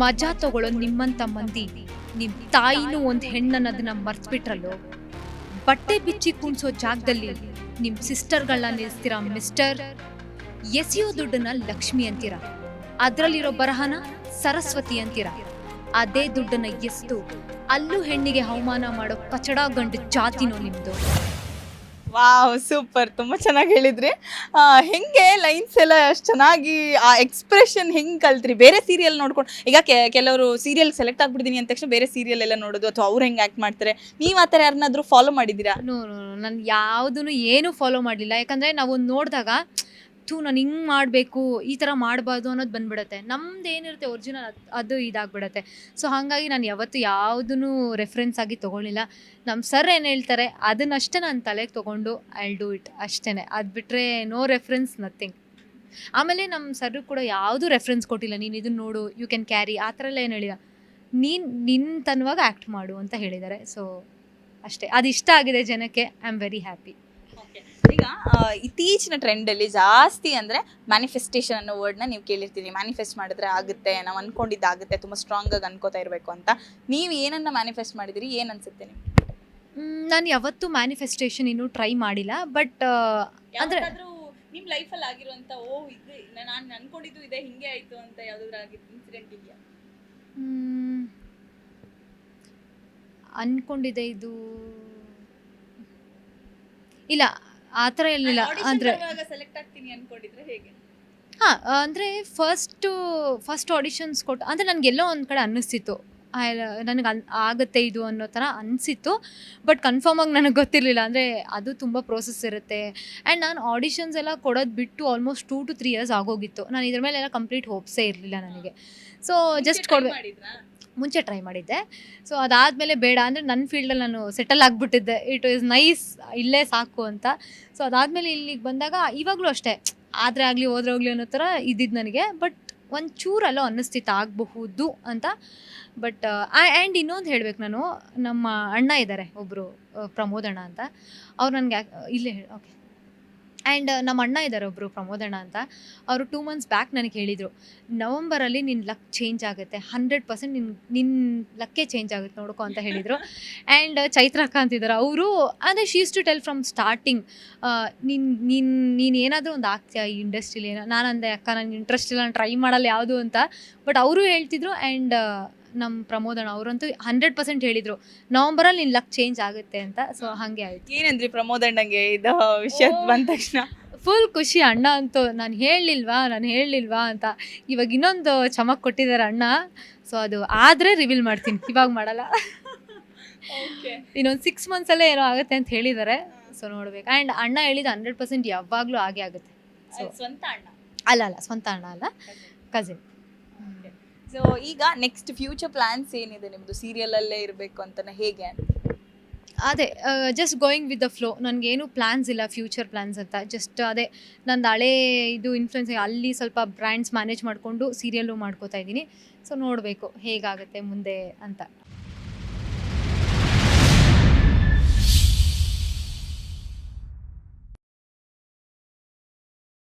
ಮಜಾ ತಗೊಳ್ಳೋ ನಿಮ್ಮಂತ ಮಂದಿ, ನಿಮ್ ತಾಯಿನೂ ಒಂದು ಹೆಣ್ಣನ್ನೋದನ್ನ ಮರ್ತ್ಬಿಟ್ರಲ್ಲೋ? ಬಟ್ಟೆ ಬಿಚ್ಚಿ ಕುಣಿಸೋ ಜಾಗದಲ್ಲಿ ನಿಮ್ ಸಿಸ್ಟರ್ಗಳನ್ನ ನಿಲ್ಸ್ತೀರ ಮಿಸ್ಟರ್? ಎಸೆಯೋ ದುಡ್ಡನ್ನ ಲಕ್ಷ್ಮಿ ಅಂತೀರ, ಅದ್ರಲ್ಲಿರೋ ಬರಹನ ಸರಸ್ವತಿ ಅಂತೀರ. ಅದೇ ದುಡ್ಡನ್ನ ಎಸ್ತು ಅಲ್ಲೂ ಹೆಣ್ಣಿಗೆ ಅವಮಾನ ಮಾಡೋ ಕಚಡ ಗಂಡು ಜಾತಿನೋ ನಿಮ್ದು. Wow, super. ತುಂಬ ಚೆನ್ನಾಗಿ ಹೇಳಿದ್ರಿ. ಹೆಂಗೆ ಲೈನ್ಸ್ ಎಲ್ಲ ಅಷ್ಟು ಚೆನ್ನಾಗಿ, ಆ ಎಕ್ಸ್ಪ್ರೆಷನ್ ಹೆಂಗೆ ಕಲ್ತ್ರಿ? ಬೇರೆ ಸೀರಿಯಲ್ ನೋಡ್ಕೊಂಡು ಈಗ ಕೆಲವರು ಸೀರಿಯಲ್ ಸೆಲೆಕ್ಟ್ ಆಗ್ಬಿಟ್ಟಿದ್ದೀನಿ ಅಂದ ತಕ್ಷಣ ಬೇರೆ ಸೀರಿಯಲ್ ಎಲ್ಲ ನೋಡೋದು, ಅಥವಾ ಅವ್ರು ಹೆಂಗೆ ಆ್ಯಕ್ಟ್ ಮಾಡ್ತಾರೆ. ನೀವು ಆ ಥರ ಯಾರನ್ನಾದ್ರೂ ಫಾಲೋ ಮಾಡಿದ್ದೀರಾ? ನೋ ನಾನು ಯಾವುದನ್ನು ಏನು ಫಾಲೋ ಮಾಡಲಿಲ್ಲ. ಯಾಕಂದರೆ ನಾವು ನೋಡಿದಾಗ ಥೂ ನಾನು ಹಿಂಗೆ ಮಾಡಬೇಕು, ಈ ಥರ ಮಾಡಬಾರ್ದು ಅನ್ನೋದು ಬಂದ್ಬಿಡುತ್ತೆ. ನಮ್ದು ಏನಿರುತ್ತೆ ಒರಿಜಿನಲ್ ಅದು ಇದಾಗ್ಬಿಡುತ್ತೆ. ಸೊ ಹಾಗಾಗಿ ನಾನು ಯಾವತ್ತು ಯಾವುದೂ ರೆಫರೆನ್ಸ್ ಆಗಿ ತೊಗೊಳ್ಳಿಲ್ಲ. ನಮ್ಮ ಸರ್ ಏನು ಹೇಳ್ತಾರೆ, ಅದನ್ನಷ್ಟೇ ನಾನು ತಲೆಗೆ ತೊಗೊಂಡು ಐ ಡೂ ಇಟ್ ಅಷ್ಟೇ ಅದು ಬಿಟ್ಟರೆ ನೋ ರೆಫರೆನ್ಸ್ ನಥಿಂಗ್ ಆಮೇಲೆ ನಮ್ಮ ಸರ್ ಕೂಡ ಯಾವುದೂ ರೆಫರೆನ್ಸ್ ಕೊಟ್ಟಿಲ್ಲ, ನೀನು ಇದನ್ನು ನೋಡು ಯು ಕ್ಯಾನ್ ಕ್ಯಾರಿ ಆ ಥರ ಎಲ್ಲ ಏನು ಹೇಳಿಲ್ಲ. ನೀನು ನಿನ್ನ ತನ್ವಾಗ ಆ್ಯಕ್ಟ್ ಮಾಡು ಅಂತ ಹೇಳಿದ್ದಾರೆ. ಸೊ ಅಷ್ಟೇ. ಅದು ಇಷ್ಟ ಆಗಿದೆ ಜನಕ್ಕೆ. ಐ ಆಮ್ ವೆರಿ ಹ್ಯಾಪಿ ಇತ್ತೀಚಿನ ಟ್ರೆಂಡಲ್ಲಿ ಜಾಸ್ತಿ ಅಂದರೆ ಮ್ಯಾನಿಫೆಸ್ಟೇಷನ್ ಅನ್ನೋ ವರ್ಡ್ನ ನೀವು ಕೇಳಿರ್ತೀರಿ. ಮ್ಯಾನಿಫೆಸ್ಟ್ ಮಾಡಿದ್ರೆ ಆಗುತ್ತೆ ನಾವು ಅನ್ಕೊಂಡಿದ್ದಾಗುತ್ತೆ ತುಂಬ ಸ್ಟ್ರಾಂಗಾಗಿ ಅನ್ಕೋತಾ ಇರಬೇಕು ಅಂತ. ನೀವು ಏನನ್ನ ಮ್ಯಾನಿಫೆಸ್ಟ್ ಮಾಡಿದಿರಿ? ಏನು ಅನ್ಸುತ್ತೆ ನಿಮ್ಗೆ? ನಾನು ಯಾವತ್ತೂ ಮ್ಯಾನಿಫೆಸ್ಟೇಷನ್ ಇನ್ನೂ ಟ್ರೈ ಮಾಡಿಲ್ಲ ಬಟ್ ಅಂದ್ರೆ ನಿಮ್ಮ ಲೈಫಲ್ಲಿ ಆಗಿರುವಂತ ಓ ಇದು ನಾನು ಅನ್ಕೊಂಡಿದ್ದು ಇದೆ ಹಿಂಗೆ ಆಯ್ತು ಅಂತ ಯಾವ್ದಾದ್ರು ಆಗಿತ್ತು ಇನ್ಸಿಡೆಂಟ್ ಇದೆಯಾ? ಅನ್ಕೊಂಡಿದೆ ಇದು ಇಲ್ಲ ಆ ಥರ ಇರಲಿಲ್ಲ. ಅಂದರೆ ಸೆಲೆಕ್ಟ್ ಆಗ್ತೀನಿ ಅನ್ಕೊಂಡಿದ್ರೆ ಹೇಗೆ? ಹಾಂ ಅಂದರೆ ಫಸ್ಟು ಫಸ್ಟ್ ಆಡಿಷನ್ಸ್ ಕೊಟ್ಟು ಅಂದರೆ ನನಗೆಲ್ಲೋ ಒಂದು ಕಡೆ ಅನ್ನಿಸ್ತಿತ್ತು. ನನಗೆ ಅನ್ ಆಗುತ್ತೆ ಇದು ಅನ್ನೋ ಥರ ಅನಿಸಿತ್ತು. ಬಟ್ ಕನ್ಫರ್ಮಾಗಿ ನನಗೆ ಗೊತ್ತಿರಲಿಲ್ಲ. ಅಂದರೆ ಅದು ತುಂಬ ಪ್ರೋಸೆಸ್ ಇರುತ್ತೆ. ಆ್ಯಂಡ್ ನಾನು ಆಡಿಷನ್ಸ್ ಎಲ್ಲ ಕೊಡೋದು ಬಿಟ್ಟು almost two to three years ಆಗೋಗಿತ್ತು. ನಾನು ಇದ್ರ ಮೇಲೆಲ್ಲ ಕಂಪ್ಲೀಟ್ ಹೋಪ್ಸೇ ಇರಲಿಲ್ಲ ನನಗೆ. ಸೊ ಜಸ್ಟ್ ಕೊಡ್ಬೇಕು ಮುಂಚೆ ಟ್ರೈ ಮಾಡಿದ್ದೆ. ಸೊ ಅದಾದಮೇಲೆ ಬೇಡ ಅಂದರೆ ನನ್ನ ಫೀಲ್ಡಲ್ಲಿ ನಾನು ಸೆಟಲ್ ಆಗಿಬಿಟ್ಟಿದ್ದೆ. ಇಟ್ ಈಸ್ ನೈಸ್ ಇಲ್ಲೇ ಸಾಕು ಅಂತ. ಸೊ ಅದಾದಮೇಲೆ ಇಲ್ಲಿಗೆ ಬಂದಾಗ ಇವಾಗಲೂ ಅಷ್ಟೇ. ಆದರೆ ಆಗಲಿ, ಹೋದ್ರೆ ಹೋಗ್ಲಿ ಅನ್ನೋ ಥರ ಇದ್ದಿದ್ದು ನನಗೆ. ಬಟ್ ಒಂದು ಚೂರಲ್ಲೋ ಅನ್ನಿಸ್ತಿತ್ತು ಆಗಬಹುದು ಅಂತ. ಬಟ್ ಆ್ಯಂಡ್ ಇನ್ನೊಂದು ಹೇಳಬೇಕು ನಾನು. ನಮ್ಮ ಅಣ್ಣ ಇದ್ದಾರೆ ಒಬ್ಬರು ಪ್ರಮೋದಣ್ಣ ಅಂತ. ಅವ್ರು ನನಗೆ ಇಲ್ಲೇ ಓಕೆ ಆ್ಯಂಡ್ ನಮ್ಮ ಅಣ್ಣ ಇದ್ದಾರೆ ಒಬ್ಬರು ಪ್ರಮೋದಣ್ಣ ಅಂತ. ಅವರು ಟೂ ಮಂತ್ಸ್ ಬ್ಯಾಕ್ ನನಗೆ ಹೇಳಿದರು, ನವಂಬರಲ್ಲಿ ನಿನ್ನ ಲಕ್ ಚೇಂಜ್ ಆಗುತ್ತೆ. ಹಂಡ್ರೆಡ್ ಪರ್ಸೆಂಟ್ ನಿನ್ನ ನಿನ್ನ ಲಕ್ಕೇ ಚೇಂಜ್ ಆಗುತ್ತೆ ನೋಡ್ಕೊ ಅಂತ ಹೇಳಿದರು. ಆ್ಯಂಡ್ ಚೈತ್ರ ಅಕ್ಕ ಅಂತಿದ್ದಾರೆ ಅವರು ಅಂದರೆ she's to tell from starting ನಿನ್ನ ನಿನ್ನ ನೀನು ಏನಾದರೂ ಒಂದು ಆಗ್ತೀಯ ಈ ಇಂಡಸ್ಟ್ರಿಲಿ ನಾನು ಅಂದೆ, ಅಕ್ಕ ನನಗೆ ಇಂಟ್ರೆಸ್ಟ್ ಇಲ್ಲ, ನಾನು ಟ್ರೈ ಮಾಡಲ್ಲ ಯಾವುದು ಅಂತ. ಬಟ್ ಅವರು ಹೇಳ್ತಿದ್ರು ಆ್ಯಂಡ್ ನಮ್ಮ ಪ್ರಮೋದಣ್ಣ ಅವರಂತೂ ಹಂಡ್ರೆಡ್ ಪರ್ಸೆಂಟ್ ಹೇಳಿದರು ನವಂಬರಲ್ಲಿ ನಿನ್ನ ಲಕ್ ಚೇಂಜ್ ಆಗುತ್ತೆ ಅಂತ. ಸೊ ಹಾಗೆ ಆಯ್ತು. ಏನಂದ್ರಿ ಪ್ರಮೋದ್ ಅಣ್ಣಂಗೆ ಇದು ವಿಷಯ ಬಂದ ತಕ್ಷಣ? ಫುಲ್ ಖುಷಿ ಅಣ್ಣ ಅಂತೂ ನಾನು ಹೇಳಲಿಲ್ವಾ ನಾನು ಹೇಳಲಿಲ್ವಾ ಅಂತ. ಇವಾಗ ಇನ್ನೊಂದು ಚಮಕ್ ಕೊಟ್ಟಿದ್ದಾರೆ ಅಣ್ಣ. ಸೊ ಅದು ಆದರೆ ರಿವೀಲ್ ಮಾಡ್ತೀನಿ ಇವಾಗ ಮಾಡಲ್ಲ. ಇನ್ನೊಂದು ಸಿಕ್ಸ್ ಮಂತ್ಸಲ್ಲೇ ಏನೋ ಆಗುತ್ತೆ ಅಂತ ಹೇಳಿದ್ದಾರೆ. ಸೊ ನೋಡ್ಬೇಕು. ಆ್ಯಂಡ್ ಅಣ್ಣ ಹೇಳಿದ ಹಂಡ್ರೆಡ್ ಪರ್ಸೆಂಟ್ ಯಾವಾಗಲೂ ಆಗೇ ಆಗುತ್ತೆ. ಸೊ ಸ್ವಂತ ಅಣ್ಣ? ಅಲ್ಲ ಅಲ್ಲ ಸ್ವಂತ ಅಣ್ಣ ಅಲ್ಲ ಕಸಿನ್ ಸೊ ಈಗ ನೆಕ್ಸ್ಟ್ ಫ್ಯೂಚರ್ ಪ್ಲಾನ್ಸ್ ಏನಿದೆ ನಿಮ್ಮದು ಸೀರಿಯಲ್ ಅಲ್ಲೇ ಇರಬೇಕು ಅಂತ ಹೇಗೆ ಅದೇ just going with the flow ನನಗೇನು ಪ್ಲ್ಯಾನ್ಸ್ ಇಲ್ಲ ಫ್ಯೂಚರ್ ಪ್ಲ್ಯಾನ್ಸ್ ಅಂತ. ಜಸ್ಟ್ ಅದೇ, ನಂದು ಹಳೇ ಇದು ಇನ್ಫ್ಲುಯೆನ್ಸ್ ಅಲ್ಲಿ ಸ್ವಲ್ಪ ಬ್ರ್ಯಾಂಡ್ಸ್ ಮ್ಯಾನೇಜ್ ಮಾಡಿಕೊಂಡು ಸೀರಿಯಲ್ಲು ಮಾಡ್ಕೋತಾ ಇದ್ದೀನಿ. ಸೊ ನೋಡಬೇಕು ಹೇಗಾಗುತ್ತೆ ಮುಂದೆ ಅಂತ.